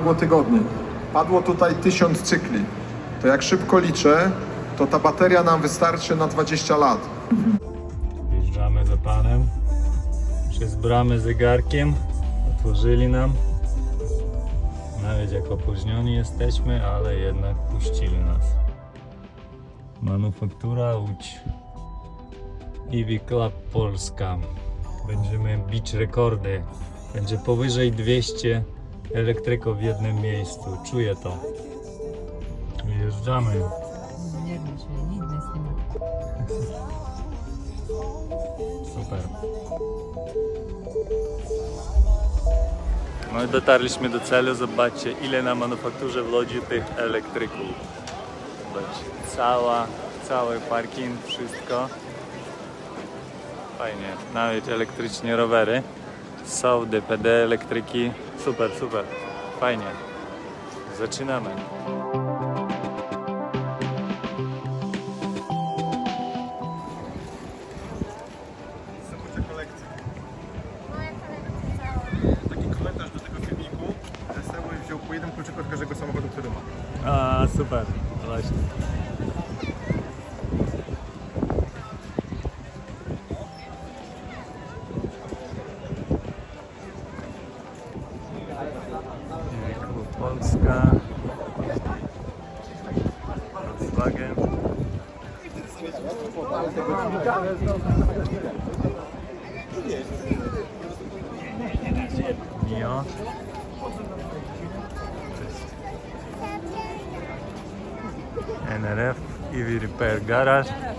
okrągło tygodni. Padło tutaj 1000 cykli. To jak szybko liczę, to ta bateria nam wystarczy na 20 lat. Wjeżdżamy za panem. Przez bramę zegarkiem. Otworzyli nam. Nawet jak opóźnioni jesteśmy, ale jednak puścili nas. Manufaktura Łódź. EV Club Polska. Będziemy bić rekordy. Będzie powyżej 200 elektryków w jednym miejscu. Czuję to. Wjeżdżamy. Nie wiem, czy. Super. No i dotarliśmy do celu. Zobaczcie, ile na manufakturze w Łodzi tych elektryków. Zobaczcie, cała, cały parking, wszystko. Fajnie, nawet elektrycznie rowery. Są DPD, elektryki. Super, super. Fajnie. Zaczynamy. taki komentarz do tego filmiku, że Seuły wziął po jeden kluczyk od każdego samochodu, który ma. A, super. Właśnie. Polska. Volkswagen. Mio. NRF, EV Repair Garage.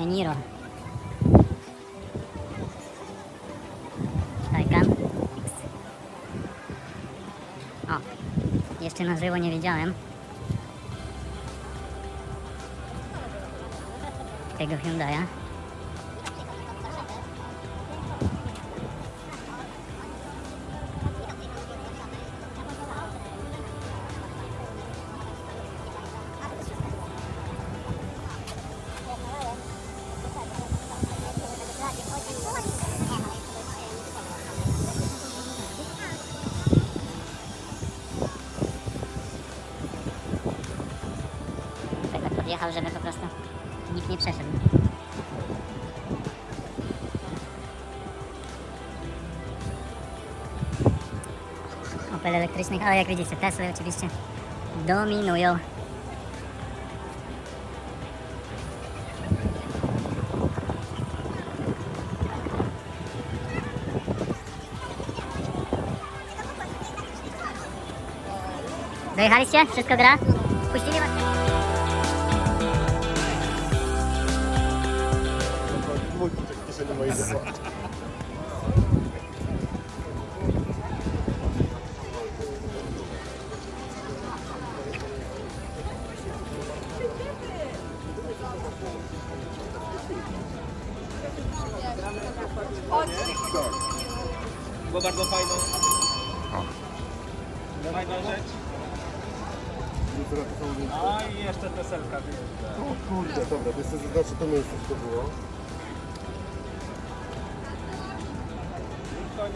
Eniro. X. O, jeszcze na żywo nie wiedziałem. Tego Hyundai'a. Podjechał, żeby po prostu nikt nie przeszedł. Opel elektrycznych, ale jak widzicie, Tesla oczywiście dominują. Dojechaliście? Wszystko gra? Puścili was? Było bardzo fajną. Fajna rzecz. A i jeszcze teselka wyjeżdża. O kurde, dobra, to jest zaznaczę to miejsce, to było.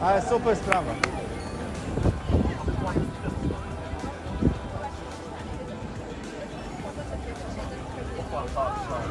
Ale super sprawa. Natomiast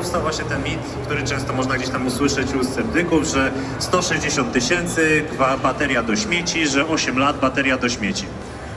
powstał właśnie ten mit, który często można gdzieś tam usłyszeć u sceptyków, że 160 tysięcy, bateria do śmieci, że 8 lat bateria do śmieci.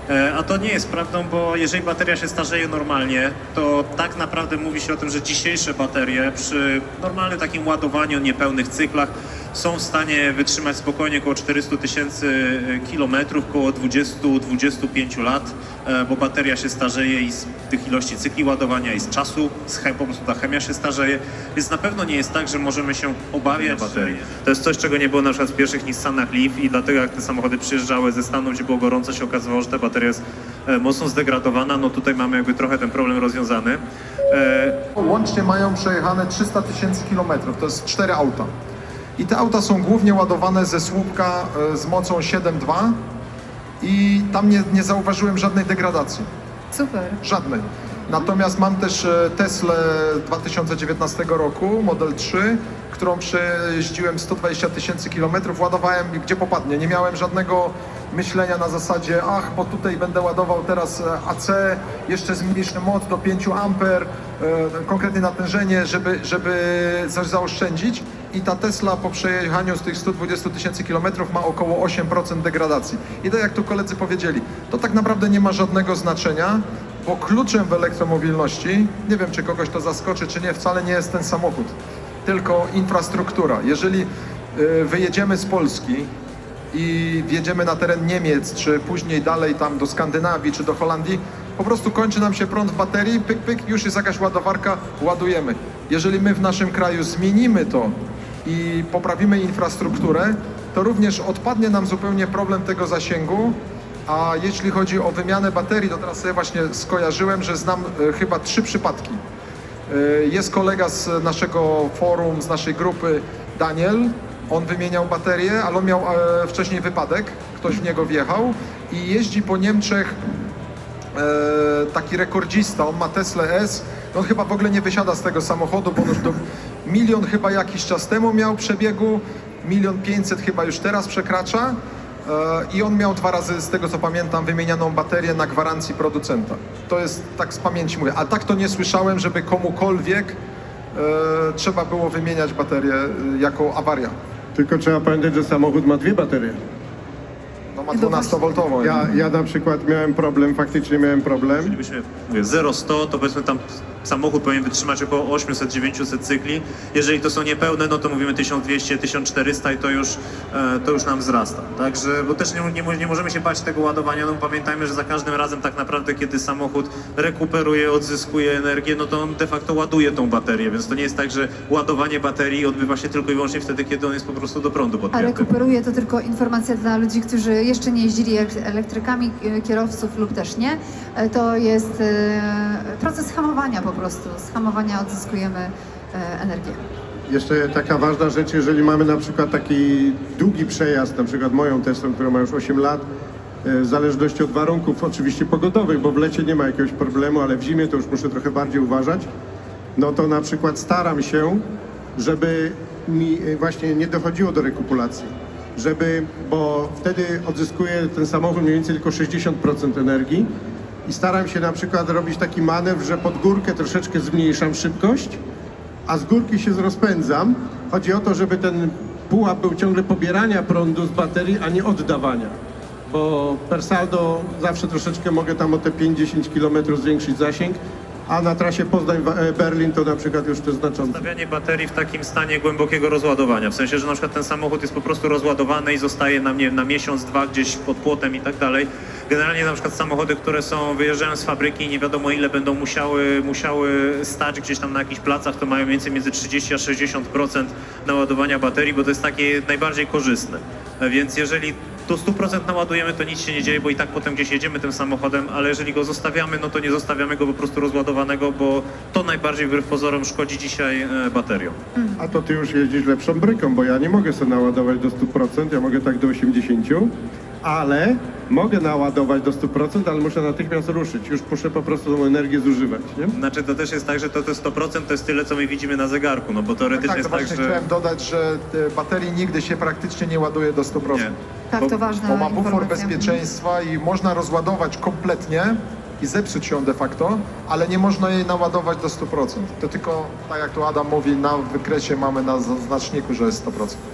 E, A to nie jest prawdą, bo jeżeli bateria się starzeje normalnie, to tak naprawdę mówi się o tym, że dzisiejsze baterie przy normalnym takim ładowaniu, niepełnych cyklach są w stanie wytrzymać spokojnie około 400 tysięcy e, kilometrów, około 20-25 lat, e, bo bateria się starzeje i z tych ilości cykli ładowania i z czasu, z chem, po prostu ta chemia się starzeje, więc na pewno nie jest tak, że możemy się obawiać baterii. To jest coś, czego nie było na przykład w pierwszych Nissanach Leaf i dlatego jak te samochody przyjeżdżały ze Stanów, gdzie było gorąco, się okazywało, że ta bateria jest e, mocno zdegradowana, no tutaj mamy jakby trochę ten problem rozwiązany. Łącznie mają przejechane 300 tysięcy kilometrów, to jest cztery auta. I te auta są głównie ładowane ze słupka e, z mocą 7.2 i tam nie, nie zauważyłem żadnej degradacji. Super. Żadnej. Natomiast mam też e, Teslę 2019 roku, Model 3, którą przejeździłem 120 tysięcy kilometrów, ładowałem gdzie popadnie. Nie miałem żadnego myślenia na zasadzie, ach, bo tutaj będę ładował teraz e, AC, jeszcze zmniejszę moc do 5 amper, konkretnie natężenie, żeby, żeby coś zaoszczędzić. I ta Tesla po przejechaniu z tych 120 tysięcy kilometrów ma około 8% degradacji. I tak jak tu koledzy powiedzieli, to tak naprawdę nie ma żadnego znaczenia, bo kluczem w elektromobilności, nie wiem czy kogoś to zaskoczy, czy nie, wcale nie jest ten samochód, tylko infrastruktura. Jeżeli y, wyjedziemy z Polski i wjedziemy na teren Niemiec, czy później dalej tam do Skandynawii, czy do Holandii, po prostu kończy nam się prąd w baterii, pyk, pyk, już jest jakaś ładowarka, ładujemy. Jeżeli my w naszym kraju zmienimy to i poprawimy infrastrukturę, to również odpadnie nam zupełnie problem tego zasięgu, a jeśli chodzi o wymianę baterii, to teraz sobie właśnie skojarzyłem, że znam e, chyba trzy przypadki. E, Jest kolega z naszego forum, z naszej grupy, Daniel. On wymieniał baterię, ale on miał e, wcześniej wypadek, ktoś w niego wjechał i jeździ po Niemczech taki rekordzista, on ma Tesla S, on chyba w ogóle nie wysiada z tego samochodu, bo on już do milion chyba jakiś czas temu miał przebiegu, milion pięćset chyba już teraz przekracza e, i on miał dwa razy, z tego co pamiętam, wymienianą baterię na gwarancji producenta. To jest, tak z pamięci mówię, a tak to nie słyszałem, żeby komukolwiek e, trzeba było wymieniać baterię e, jako awaria. Tylko trzeba pamiętać, że samochód ma dwie baterie. No ma 12-woltową. Ja, ja na przykład miałem problem, faktycznie miałem problem. Jeżeli byśmy, mówię, 0-100, to powiedzmy tam samochód powinien wytrzymać około 800-900 cykli. Jeżeli to są niepełne, no to mówimy 1200-1400 i to już, e, to już nam wzrasta. Także, bo też nie, nie, nie możemy się bać tego ładowania, no pamiętajmy, że za każdym razem tak naprawdę, kiedy samochód rekuperuje, odzyskuje energię, no to on de facto ładuje tą baterię, więc to nie jest tak, że ładowanie baterii odbywa się tylko i wyłącznie wtedy, kiedy on jest po prostu do prądu A podpięty. rekuperuje to tylko informacja dla ludzi, którzy jeszcze nie jeździli elek- elektrykami, e, kierowców lub też nie. E, To jest proces hamowania po prostu. Z hamowania odzyskujemy e, energię. Jeszcze taka ważna rzecz, jeżeli mamy na przykład taki długi przejazd, na przykład moją Teslą, która ma już 8 lat, e, w zależności od warunków oczywiście pogodowych, bo w lecie nie ma jakiegoś problemu, ale w zimie to już muszę trochę bardziej uważać, no to na przykład staram się, żeby mi e, właśnie nie dochodziło do rekupulacji. Żeby, bo wtedy odzyskuję ten samochód mniej więcej tylko 60% energii i staram się na przykład robić taki manewr, że pod górkę troszeczkę zmniejszam szybkość, a z górki się rozpędzam. Chodzi o to, żeby ten pułap był ciągle pobierania prądu z baterii, a nie oddawania. Bo per saldo zawsze troszeczkę mogę tam o te 5-10 km zwiększyć zasięg, a na trasie Poznań-Berlin to na przykład już to znaczące. Stawianie baterii w takim stanie głębokiego rozładowania, w sensie, że na przykład ten samochód jest po prostu rozładowany i zostaje na, nie, na miesiąc, dwa gdzieś pod płotem i tak dalej. Generalnie na przykład samochody, które są, wyjeżdżają z fabryki i nie wiadomo ile będą musiały, musiały stać gdzieś tam na jakichś placach, to mają więcej między 30 a 60% naładowania baterii, bo to jest takie najbardziej korzystne. Więc jeżeli do 100% naładujemy, to nic się nie dzieje, bo i tak potem gdzieś jedziemy tym samochodem, ale jeżeli go zostawiamy, no to nie zostawiamy go po prostu rozładowanego, bo to najbardziej wbrew pozorom szkodzi dzisiaj e, bateriom. A to ty już jeździsz lepszą bryką, bo ja nie mogę sobie naładować do 100%, ja mogę tak do 80%, ale mogę naładować do 100%, ale muszę natychmiast ruszyć. Już muszę po prostu tą energię zużywać, nie? Znaczy to też jest tak, że to, to 100% to jest tyle, co my widzimy na zegarku, no bo teoretycznie Tak, to jest tak, właśnie że... chciałem dodać, że e, baterii nigdy się praktycznie nie ładuje do 100%. Nie. Tak, Bo- to ważna Bo ma bufor bezpieczeństwa i można rozładować kompletnie i zepsuć ją de facto, ale nie można jej naładować do 100%. To tylko, tak jak tu Adam mówi, na wykresie mamy na znaczniku, że jest 100%.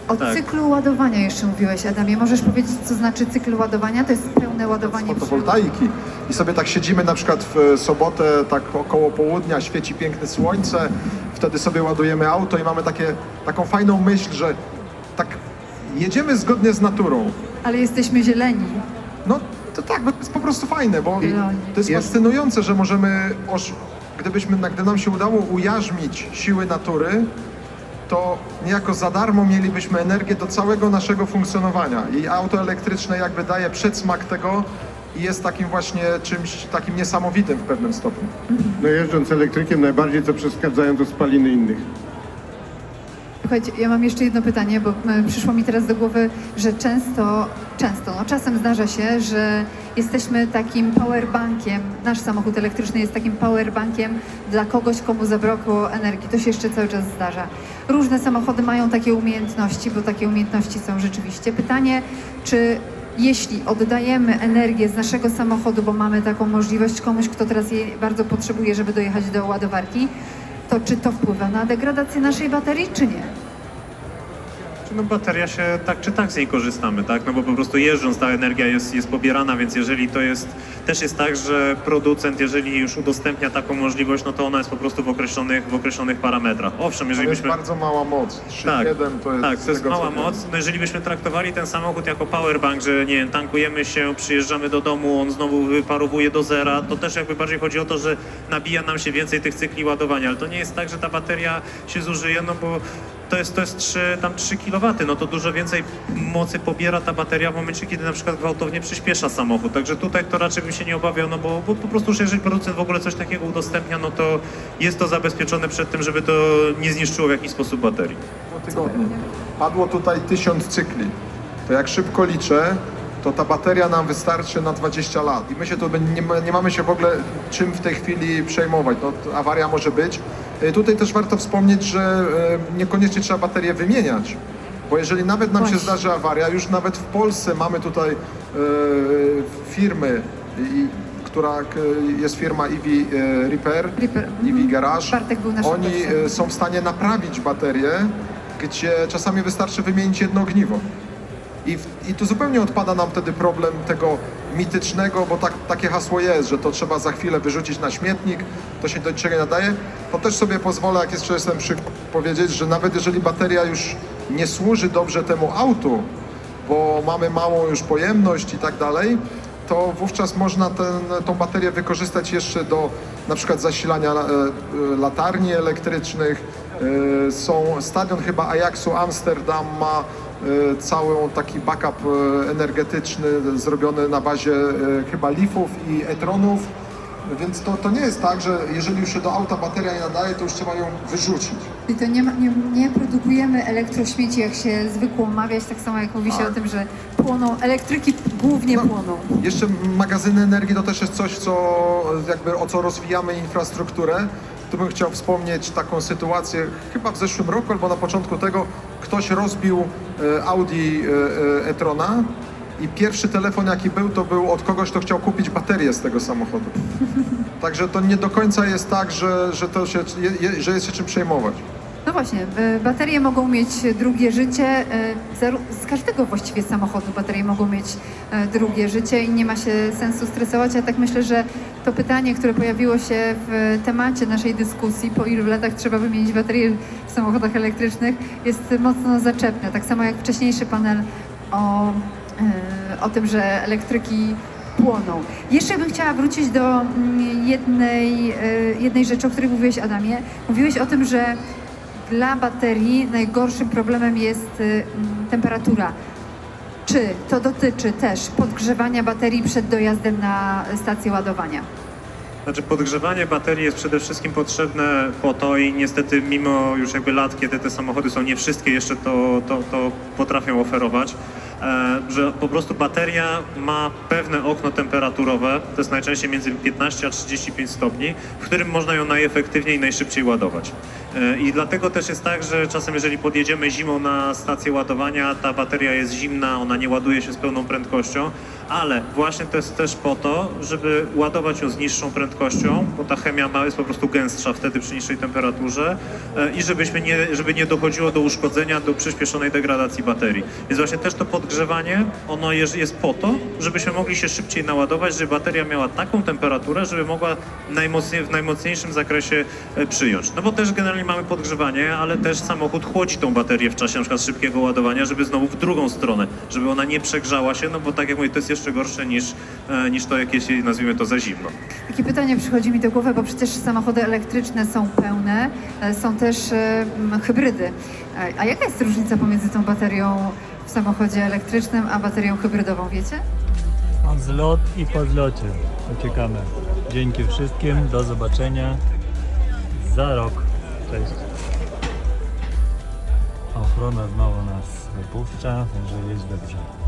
O Tak. cyklu ładowania jeszcze mówiłeś, Adamie. Możesz powiedzieć, co znaczy cykl ładowania? To jest pełne ładowanie przy... fotowoltaiki i sobie tak siedzimy na przykład w sobotę tak około południa, świeci piękne słońce, wtedy sobie ładujemy auto i mamy takie, taką fajną myśl, że tak jedziemy zgodnie z naturą. Ale jesteśmy zieleni. No to tak, bo to jest po prostu fajne, bo Zieloni. to jest Jest- fascynujące, że możemy, osz... gdybyśmy, gdy nam się udało ujarzmić siły natury, to niejako za darmo mielibyśmy energię do całego naszego funkcjonowania. I auto elektryczne jakby daje przedsmak tego i jest takim właśnie czymś takim niesamowitym w pewnym stopniu. No jeżdżąc elektrykiem najbardziej co przeszkadzają to spaliny innych. Słuchajcie, ja mam jeszcze jedno pytanie, bo e, przyszło mi teraz do głowy, że często, często, no czasem zdarza się, że jesteśmy takim powerbankiem, nasz samochód elektryczny jest takim powerbankiem dla kogoś, komu zabrakło energii. To się jeszcze cały czas zdarza. Różne samochody mają takie umiejętności, bo takie umiejętności są rzeczywiście. Pytanie, czy jeśli oddajemy energię z naszego samochodu, bo mamy taką możliwość komuś, kto teraz jej bardzo potrzebuje, żeby dojechać do ładowarki, to czy to wpływa na degradację naszej baterii, czy nie? No bateria się tak czy tak z niej korzystamy, tak? No bo po prostu jeżdżąc ta energia jest, jest pobierana, więc jeżeli to jest, też jest tak, że producent, jeżeli już udostępnia taką możliwość, no to ona jest po prostu w określonych, w określonych parametrach. Owszem, To jeżeli jest byśmy... bardzo mała moc. 3,7 Tak, to jest, tak, z to jest tego, co mała wiem. moc. No jeżeli byśmy traktowali ten samochód jako powerbank, że nie wiem, tankujemy się, przyjeżdżamy do domu, on znowu wyparowuje do zera, to też jakby bardziej chodzi o to, że nabija nam się więcej tych cykli ładowania, ale to nie jest tak, że ta bateria się zużyje, no bo to jest, to jest 3, tam 3 kW, no to dużo więcej mocy pobiera ta bateria w momencie, kiedy na przykład gwałtownie przyspiesza samochód. Także tutaj to raczej bym się nie obawiał, no bo, bo po prostu jeżeli producent w ogóle coś takiego udostępnia, no to jest to zabezpieczone przed tym, żeby to nie zniszczyło w jakiś sposób baterii. tygodni. Padło tutaj 1000 cykli. To jak szybko liczę, to ta bateria nam wystarczy na 20 lat. I my się tu nie, nie mamy się w ogóle czym w tej chwili przejmować. No, to awaria może być. Y, Tutaj też warto wspomnieć, że y, niekoniecznie trzeba baterię wymieniać. Bo jeżeli nawet nam się zdarzy awaria, już nawet w Polsce mamy tutaj y, firmy, która jest firma EV Repair, Repair, EV mhm. Garage. Oni są w stanie naprawić baterię, gdzie czasami wystarczy wymienić jedno ogniwo. I, w, I tu zupełnie odpada nam wtedy problem tego mitycznego, bo tak, takie hasło jest, że to trzeba za chwilę wyrzucić na śmietnik, to się do niczego nie nadaje. To też sobie pozwolę, jak jest jestem przy powiedzieć, że nawet jeżeli bateria już nie służy dobrze temu autu, bo mamy małą już pojemność i tak dalej, to wówczas można ten, tą baterię wykorzystać jeszcze do na przykład zasilania e, e, latarni elektrycznych. E, są stadion chyba Ajaxu Amsterdam ma e, cały taki backup e, energetyczny zrobiony na bazie chyba lifów i etronów. Więc to, to nie jest tak, że jeżeli już się do auta bateria nie nadaje, to już trzeba ją wyrzucić. I to nie, ma, nie, nie produkujemy elektrośmieci, jak się zwykło mawiać, tak samo jak mówi się Tak. o tym, że płoną, elektryki głównie No. płoną. Jeszcze magazyny energii to też jest coś, co jakby o co rozwijamy infrastrukturę. Tu bym chciał wspomnieć taką sytuację, chyba w zeszłym roku albo na początku tego, ktoś rozbił e, Audi e, e, e-trona i pierwszy telefon jaki był, to był od kogoś, kto chciał kupić baterię z tego samochodu. Także to nie do końca jest tak, że, że, to się, je, że jest się czym przejmować. No właśnie, baterie mogą mieć drugie życie. Z każdego właściwie samochodu baterie mogą mieć drugie życie i nie ma się sensu stresować. Ja tak myślę, że to pytanie, które pojawiło się w temacie naszej dyskusji, po ilu latach trzeba wymienić baterie w samochodach elektrycznych, jest mocno zaczepne. Tak samo jak wcześniejszy panel o, y, o tym, że elektryki płoną. Jeszcze bym chciała wrócić do mm, jednej, y, jednej rzeczy, o której mówiłeś, Adamie. Mówiłeś o tym, że dla baterii najgorszym problemem jest mm, temperatura. Czy to dotyczy też podgrzewania baterii przed dojazdem na stację ładowania? Znaczy podgrzewanie baterii jest przede wszystkim potrzebne po to i niestety mimo już jakby lat, kiedy te samochody są nie wszystkie jeszcze to, to, to potrafią oferować, e, że po prostu bateria ma pewne okno temperaturowe, to jest najczęściej między 15 a 35 stopni, w którym można ją najefektywniej i najszybciej ładować. I dlatego też jest tak, że czasem jeżeli podjedziemy zimą na stację ładowania, ta bateria jest zimna, ona nie ładuje się z pełną prędkością, ale właśnie to jest też po to, żeby ładować ją z niższą prędkością, bo ta chemia jest po prostu gęstsza wtedy przy niższej temperaturze e, i żebyśmy nie, żeby nie dochodziło do uszkodzenia, do przyspieszonej degradacji baterii. Więc właśnie też to podgrzewanie, ono jest, jest po to, żebyśmy mogli się szybciej naładować, żeby bateria miała taką temperaturę, żeby mogła najmocniej, w najmocniejszym zakresie e, przyjąć. No bo też generalnie mamy podgrzewanie, ale też samochód chłodzi tą baterię w czasie na przykład szybkiego ładowania, żeby znowu w drugą stronę, żeby ona nie przegrzała się, no bo tak jak mówię, to jest jeszcze gorsze niż, e, niż to, jak jest, nazwijmy to, za zimno. Takie pytanie przychodzi mi do głowy, bo przecież samochody elektryczne są pełne, e, są też e, m, hybrydy. A jaka jest różnica pomiędzy tą baterią w samochodzie elektrycznym, a baterią hybrydową, wiecie? Mam zlot i po zlocie. Uciekamy. Dzięki wszystkim. Do zobaczenia za rok. Cześć. Ochrona znowu nas wypuszcza, także jest dobrze.